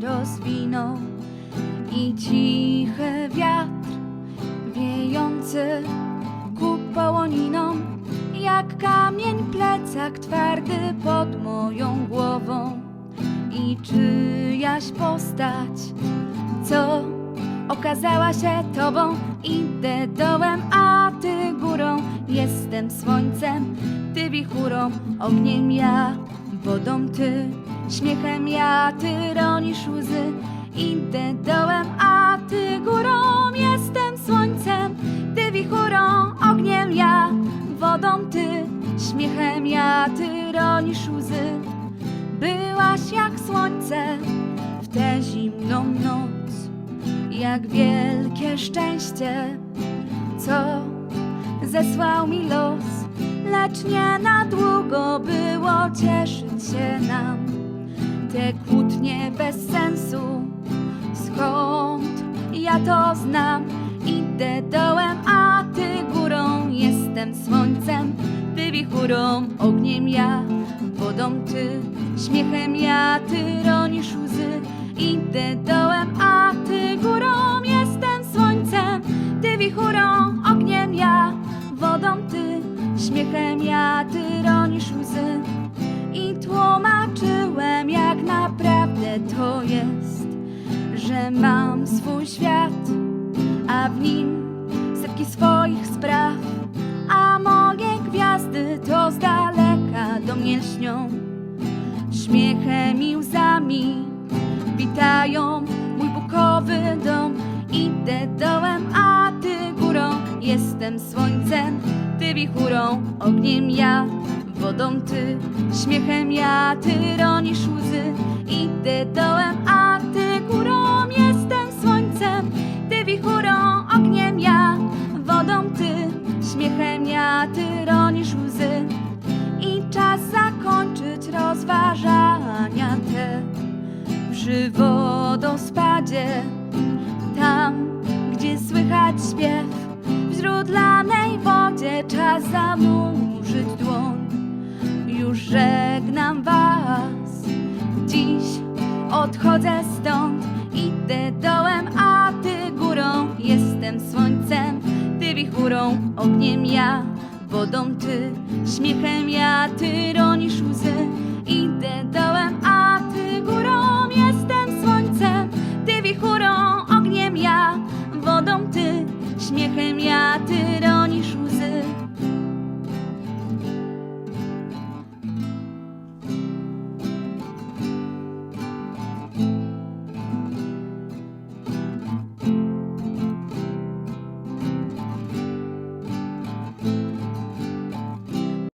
rozwinął i cichy wiatr wiejący ku połoninom, jak kamień plecak twardy pod moją głową i czyjaś postać, co okazała się tobą. Idę dołem, a ty górą. Jestem słońcem, ty wichurą, ogniem ja, wodą ty, śmiechem ja, ty ronisz łzy. Idę dołem, a ty górą. Jestem słońcem, ty wichurą, ogniem ja, wodą ty, śmiechem ja, ty ronisz łzy. Byłaś jak słońce w tę zimną noc, jak wielkie szczęście, co zesłał mi los, lecz nie na długo było cieszyć się nam. Te kłótnie bez sensu, skąd ja to znam? Idę dołem, a ty górą, jestem słońcem, ty wichurą, ogniem ja, wodą ty, śmiechem ja, ty ronisz łzy. Idę dołem, a ty górą, jestem słońcem, ty wichurą, ogniem ja, wodą ty, śmiechem ja, ty ronisz łzy. To jest, że mam swój świat, a w nim setki swoich spraw, a moje gwiazdy to z daleka do mnie lśnią. Śmiechem i łzami witają mój bukowy dom. Idę dołem, a ty górą. Jestem słońcem, ty wichurą, ogniem ja, wodą ty, śmiechem ja, ty ronisz łzy. Idę dołem, a ty górą. Jestem słońcem, ty wichurą, ogniem ja, wodą ty, śmiechem ja, ty ronisz łzy. I czas zakończyć rozważania te przy wodospadzie, tam gdzie słychać śpiew w źródlanej wodzie, czas zanurzyć dłoń. Już żegnam was, dziś odchodzę stąd. Idę dołem, a ty górą. Jestem słońcem, ty wichurą Ogniem ja, wodą ty Śmiechem ja, ty ronisz łzy. Idę dołem, a ty górą. Jestem słońcem, ty wichurą Ogniem ja, wodą ty Śmiechem ja, ty